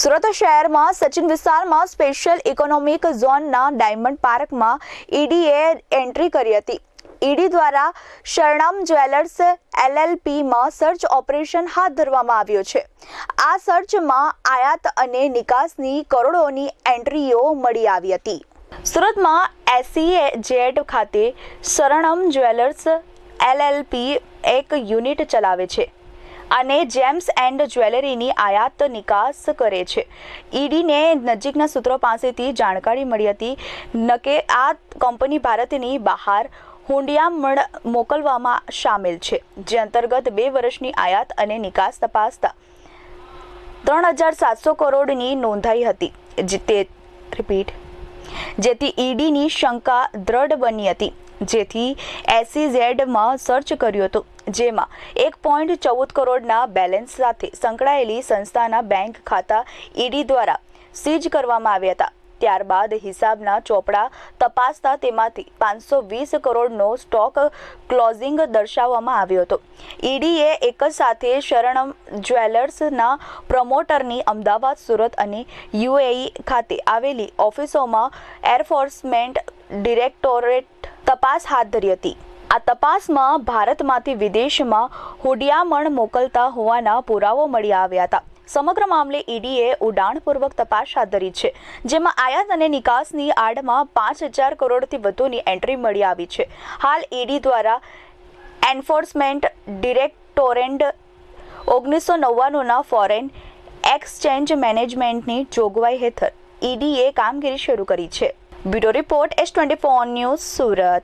સુરત શહેરમાં સચિન વિસ્તારમાં special economic ઝોનના ડાયમંડ પાર્કમાં ઈડીએ એન્ટ્રી કરી હતી. ઈડી દ્વારા શરણમ જ્વેલર્સ એલએલપીમાં સર્ચ ઓપરેશન હાથ ધરવામાં આવ્યો છે. આ સર્ચમાં આયાત અને નિકાસની કરોડોની એન્ટ્રીઓ મળી આવી હતી. સુરતમાં એસસીએ જેડ ખાતે શરણમ જ્વેલર્સ એલએલપી એક યુનિટ ચલાવે છે. અને જેમ્સ એન્ડ જ્વેલરીની આયાત નિકાસ કરે છે. ઈડીને નજીકના સૂત્રો પાસેથી જાણકારી મળી હતી કે આ કંપની ભારતની બહાર હુંડિયામણ મોકલવામાં સામેલ છે, જે અંતર્ગત બે વર્ષની આયાત અને નિકાસ તપાસતા ત્રણ હજાર સાતસો કરોડની નોંધાઈ હતી. જે તે, રિપીટ, જેથી ઈડીની શંકા દ્રઢ બની હતી. જેથી એસીઝેડમાં સર્ચ કર્યું હતું, જેમાં એક પોઈન્ટ ચૌદ કરોડના બેલેન્સ સાથે સંકળાયેલી સંસ્થાના બેંક ખાતા ઈડી દ્વારા સીઝ કરવામાં આવ્યા હતા. ત્યારબાદ હિસાબના ચોપડા તપાસતા તેમાંથી પાંચસો વીસ કરોડનો સ્ટોક ક્લોઝિંગ દર્શાવવામાં આવ્યો હતો. ઈડીએ એક જ સાથે શરણમ જ્વેલર્સના પ્રમોટરની અમદાવાદ, સુરત અને યુએઈ ખાતે આવેલી ઓફિસોમાં એરફોર્સમેન્ટ ડિરેક્ટોરેટ તપાસ હાથ ધરી હતી. આ તપાસમાં ભારતમાંથી વિદેશમાં હુડિયામણ મોકલતા હોવાના પુરાવો મળી આવ્યા હતા. સમગ્ર મામલે ઈડીએ ઉડાણપૂર્વક તપાસ હાથ ધરી છે, જેમાં આયાત અને નિકાસની આડમાં પાંચ હજાર કરોડથી વધુની એન્ટ્રી મળી આવી છે. હાલ ઈડી દ્વારા એન્ફોર્સમેન્ટ ડિરેક્ટોરેન્ટ ઓગણીસો નવ્વાણુંના ફોરેન એક્સચેન્જ મેનેજમેન્ટની જોગવાઈ હેઠળ ઈડીએ કામગીરી શરૂ કરી છે. Bureau report S twenty four news Surat.